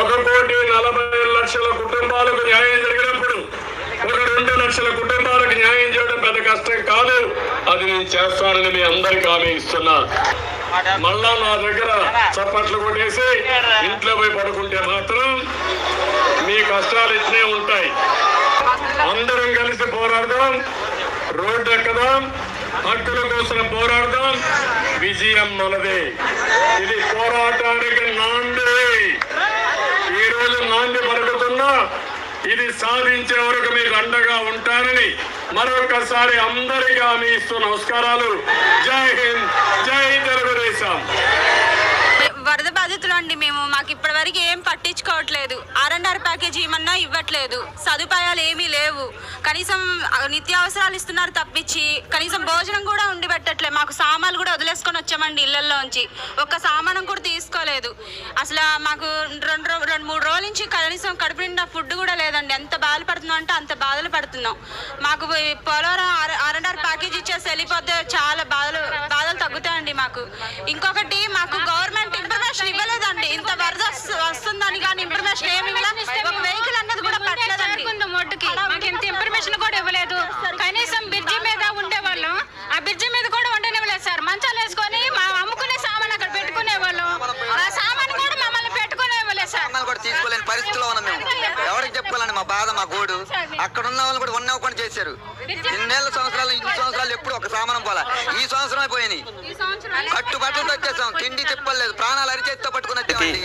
ఒక కోటి నలభై లక్షల కుటుంబాలకు న్యాయం జరిగినప్పుడు ఒక రెండు లక్షల కుటుంబాలకు న్యాయం చేయడం పెద్ద కష్టం కాదు. అది నేను చేస్తానని మీ అందరికి హామీ ఇస్తున్నా. మళ్ళా నా దగ్గర చప్పట్లు కొట్టేసి ఇంట్లో పోయి పడుకుంటే మాత్రం మీ కష్టాలు ఇట్నే ఉంటాయి. అందరం కలిసి పోరాడదాం. రోడ్డు ఎక్కదాం. హక్కుల కోసం పోరాడదాం. విజయం మనదే. ఇది పోరాటానికి నాంది ఈ రోజు నాంది పలుకుతున్నా ఇది సాధించే వరకు మీకు అండగా ఉంటానని మరొకసారి అందరికీ హామీ ఇస్తూ నమస్కారాలు. జై హింద్ జై తెలుగుదేశం. అండి మేము మాకు ఇప్పటివరకు ఏం పట్టించుకోవట్లేదు. ఆర్ అండ్ ఆర్ ప్యాకేజ్ ఏమన్నా ఇవ్వట్లేదు. సదుపాయాలు ఏమీ లేవు. కనీసం నిత్యావసరాలు ఇస్తున్నారు తప్పించి కనీసం భోజనం కూడా ఉండి పెట్టట్లేదు మాకు సామాన్లు కూడా వదిలేసుకొని వచ్చామండి ఇళ్ళలోంచి. ఒక్క సామానం కూడా తీసుకోలేదు. అసలు మాకు రెండు రెండు మూడు రోజుల నుంచి కనీసం కడుపు నిండా ఫుడ్ కూడా లేదండి. ఎంత బాధలు పడుతున్నాం అంటే అంత బాధలు పడుతున్నాం. మాకు Polavaram R R and R package ఇచ్చేసి వెళ్ళిపోతే చాలా బాధలు బాధలు తగ్గుతాయండి మాకు. ఇంకొకటి మాకు ఇన్ఫర్మేషన్ ఏమి ఒక వెహికల్ అన్నది కూడా పెట్టలేదండి చేరుకుందాం ఒడ్డుకి మాకు ఇంత ఇన్ఫర్మేషన్ కూడా ఇవ్వలేదు. కనీసం బ్రిడ్జి మీద ఉండేవాళ్ళం. ఆ బ్రిడ్జి మీద కూడా ఉండనివ్వలేదు సార్. మంచాలు వేసుకొని మా అమ్ముకునే సామాన్ అక్కడ పెట్టుకునే వాళ్ళం ఆ సామాన్ కూడా మమ్మల్ని పెట్టుకునే ఇవ్వలేదు సార్ కూడా తీసుకోలేని పరిస్థితిలో ఉన్నాం మేము. ఎవరికి చెప్పుకోవాలండి మా బాధ మా గోడు? అక్కడ ఉన్న వాళ్ళు కూడా ఉన్నవ్వకుండా చేశారు. ఇన్నేళ్ళ సంవత్సరాలు ఇన్ని సంవత్సరాలు ఎప్పుడు ఒక సామానం పోలా? ఈ సంవత్సరం అయిపోయినాయి ఈ సంవత్సరం కట్టు బట్టలతో వచ్చేసాం. తిండి తిప్పలేదు. ప్రాణాలు అరిచేతితో పట్టుకుని వచ్చామండి.